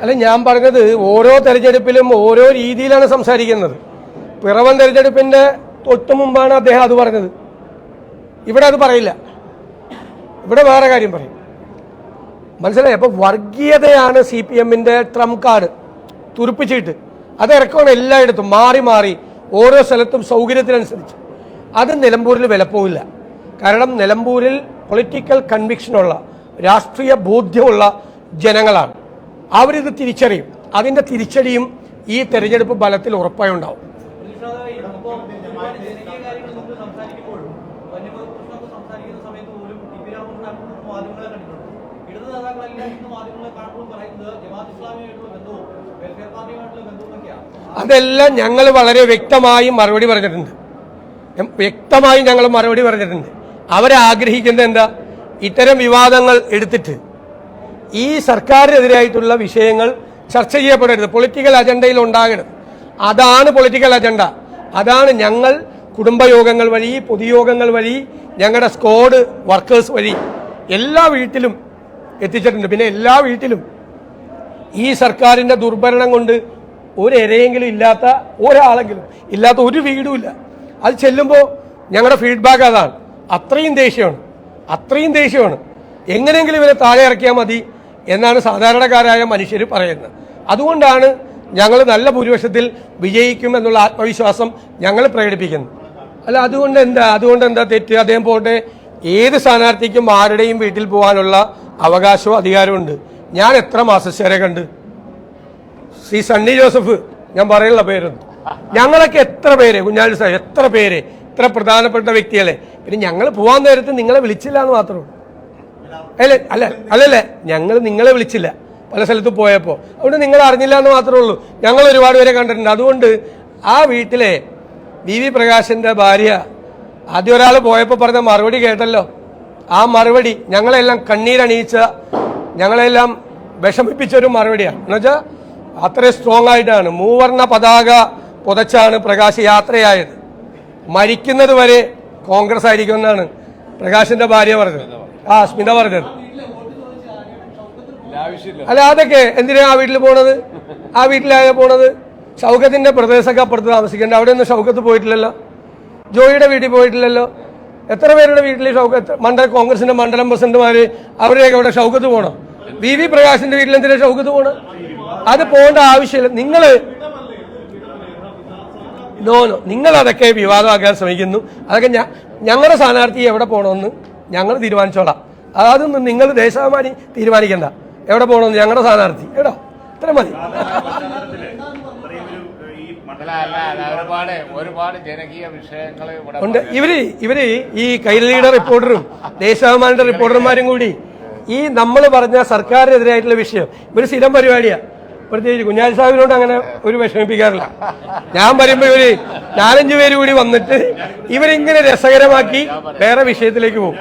അല്ല ഞാൻ പറഞ്ഞത് ഓരോ തെരഞ്ഞെടുപ്പിലും ഓരോ രീതിയിലാണ് സംസാരിക്കുന്നത്. പിറവൻ തെരഞ്ഞെടുപ്പിന്റെ തൊട്ടു മുമ്പാണ് അദ്ദേഹം അത് പറഞ്ഞത്. ഇവിടെ അത് പറയില്ല. ഇവിടെ വേറെ കാര്യം പറയും. മനസ്സിലായി? അപ്പൊ വർഗീയതയാണ് സി പി എമ്മിന്റെ ട്രംപ് കാർഡ്. തുരുപ്പിച്ചിട്ട്. അത് ഇറക്കണം എല്ലായിടത്തും. മാറി മാറി ഓരോ സ്ഥലത്തും സൗകര്യത്തിനനുസരിച്ച്. അത് നിലമ്പൂരിൽ വിലപ്പോവില്ല. കാരണം നിലമ്പൂരിൽ പൊളിറ്റിക്കൽ കൺവിക്ഷനുള്ള രാഷ്ട്രീയ ബോധ്യമുള്ള ജനങ്ങളാണ്. അവരിത് തിരിച്ചറിയും. അതിന്റെ തിരിച്ചടിയും ഈ തെരഞ്ഞെടുപ്പ് ഫലത്തിൽ ഉറപ്പായി ഉണ്ടാവും. അതെല്ലാം ഞങ്ങൾ വളരെ വ്യക്തമായി മറുപടി പറഞ്ഞിട്ടുണ്ട്. വ്യക്തമായും ഞങ്ങൾ മറുപടി പറഞ്ഞിട്ടുണ്ട്. അവരെ ആഗ്രഹിക്കുന്നത് എന്താ? ഇത്തരം വിവാദങ്ങൾ എടുത്തിട്ട് ഈ സർക്കാരിനെതിരായിട്ടുള്ള വിഷയങ്ങൾ ചർച്ച ചെയ്യപ്പെടരുത്. പൊളിറ്റിക്കൽ അജണ്ടയിൽ ഉണ്ടാകരുത്. അതാണ് പൊളിറ്റിക്കൽ അജണ്ട അതാണ് ഞങ്ങൾ കുടുംബയോഗങ്ങൾ വഴി പൊതുയോഗങ്ങൾ വഴി ഞങ്ങളുടെ സ്ക്വാഡ് വർക്കേഴ്സ് വഴി എല്ലാ വീട്ടിലും എത്തിച്ചിട്ടുണ്ട്. പിന്നെ എല്ലാ വീട്ടിലും ഈ സർക്കാരിന്റെ ദുർഭരണം കൊണ്ട് ഒരു ഇരയെങ്കിലും ഇല്ലാത്ത ഒരാളെങ്കിലും ഇല്ലാത്ത ഒരു വീടും ഇല്ല. അത് ചെല്ലുമ്പോൾ ഞങ്ങളുടെ ഫീഡ്ബാക്ക് അതാണ്. അത്രയും ദേഷ്യമാണ്. അത്രയും ദേഷ്യമാണ്. എങ്ങനെയെങ്കിലും ഇവരെ താഴെ ഇറക്കിയാൽ മതി. എന്നാണ് സാധാരണക്കാരായ മനുഷ്യർ പറയുന്നത്. അതുകൊണ്ടാണ് ഞങ്ങൾ നല്ല ഭൂരിപക്ഷത്തിൽ വിജയിക്കും എന്നുള്ള ആത്മവിശ്വാസം ഞങ്ങൾ പ്രകടിപ്പിക്കുന്നത്. അല്ല അതുകൊണ്ട് എന്താ അതുകൊണ്ട് എന്താ തെറ്റ്? അദ്ദേഹം പോട്ടെ. ഏത് സ്ഥാനാർത്ഥിക്കും ആരുടെയും വീട്ടിൽ പോകാനുള്ള അവകാശവും അധികാരമുണ്ട് ഞാൻ എത്ര മാസശ്ശേരെ കണ്ട്? ശ്രീ സണ്ണി ജോസഫ് ഞാൻ പറയുന്ന പേരൊന്നും. ഞങ്ങളൊക്കെ എത്ര പേര്? കുഞ്ഞാലി സാഹിബ് എത്ര പേര്? ഇത്ര പ്രധാനപ്പെട്ട വ്യക്തികളെ? പിന്നെ ഞങ്ങൾ പോകാൻ നേരത്ത് നിങ്ങളെ വിളിച്ചില്ല എന്ന് മാത്രമേ ഉള്ളൂ. അല്ല? അല്ല അല്ലല്ലേ ഞങ്ങൾ നിങ്ങളെ വിളിച്ചില്ല. പല സ്ഥലത്ത് പോയപ്പോൾ അതുകൊണ്ട് നിങ്ങൾ അറിഞ്ഞില്ല എന്ന് മാത്രമേ ഉള്ളൂ. ഞങ്ങൾ ഒരുപാട് പേരെ കണ്ടിട്ടുണ്ട്. അതുകൊണ്ട് ആ വീട്ടിലെ വി വി പ്രകാശിന്റെ ഭാര്യ ആദ്യം ഒരാൾ പോയപ്പോൾ പറഞ്ഞ മറുപടി കേട്ടല്ലോ. ആ മറുപടി ഞങ്ങളെല്ലാം കണ്ണീരണിയിച്ച ഞങ്ങളെല്ലാം വിഷമിപ്പിച്ച ഒരു മറുപടിയാണ്. എന്നുവെച്ചാൽ അത്രയും സ്ട്രോങ് ആയിട്ടാണ്. മൂവർണ പതാക പുതച്ചാണ് പ്രകാശ് യാത്രയായത്. മരിക്കുന്നത് വരെ കോൺഗ്രസ് ആയിരിക്കും എന്നാണ് പ്രകാശിന്റെ ഭാര്യ പറഞ്ഞത്. ആ സ്മിത പറഞ്ഞത്. അല്ല അതൊക്കെ എന്തിനാ ആ വീട്ടിൽ പോണത്? ആ വീട്ടിലായ പോണത്? ഷൗക്കത്തിന്റെ പ്രദേശമൊക്കെ അപ്പുറത്ത് താമസിക്കേണ്ട. അവിടെ ഒന്നും ഷൗക്കത്ത് പോയിട്ടില്ലല്ലോ. ജോയിയുടെ വീട്ടിൽ പോയിട്ടില്ലല്ലോ. എത്ര പേരുടെ വീട്ടിൽ ഷൗക്കത്ത് മണ്ഡല കോൺഗ്രസിന്റെ മണ്ഡലം പ്രസിഡന്റുമാര് അവരെയൊക്കെ അവിടെ ഷൗക്കത്ത് പോകണം വി വി പ്രകാശിന്റെ വീട്ടിൽ എന്തിനാ ഷൗക്കത്ത് പോകണം അത് പോകേണ്ട ആവശ്യമില്ല. നിങ്ങൾ നോ നോ. നിങ്ങൾ അതൊക്കെ വിവാദമാക്കാൻ ശ്രമിക്കുന്നു. അതൊക്കെ ഞങ്ങളുടെ സ്ഥാനാർത്ഥി എവിടെ പോകണമെന്ന് ഞങ്ങൾ തീരുമാനിച്ചോളാം. അതൊന്നും നിങ്ങൾ ദേശാഭിമാനി തീരുമാനിക്കണ്ട. എവിടെ പോകണമെന്ന് ഞങ്ങളുടെ സ്ഥാനാർത്ഥി. എടോ ഇത്ര മതി. ഉണ്ട്. ഇവർ ഇവർ ഈ കൈരളിയുടെ റിപ്പോർട്ടറും ദേശാഭിമാനിയുടെ റിപ്പോർട്ടർമാരും കൂടി. ഈ നമ്മൾ പറഞ്ഞ സർക്കാരിനെതിരായിട്ടുള്ള വിഷയം. ഇവർ സ്ഥിരം പരിപാടിയാ. പ്രത്യേകിച്ച് കുഞ്ഞാലി സാഹിബിനോട് അങ്ങനെ ഒരു വിഷമിപ്പിക്കാറില്ല. ഞാൻ പറയുമ്പോ ഒരു നാലഞ്ചു പേര് കൂടി വന്നിട്ട് ഇവരിങ്ങനെ രസകരമാക്കി വേറെ വിഷയത്തിലേക്ക് പോകും.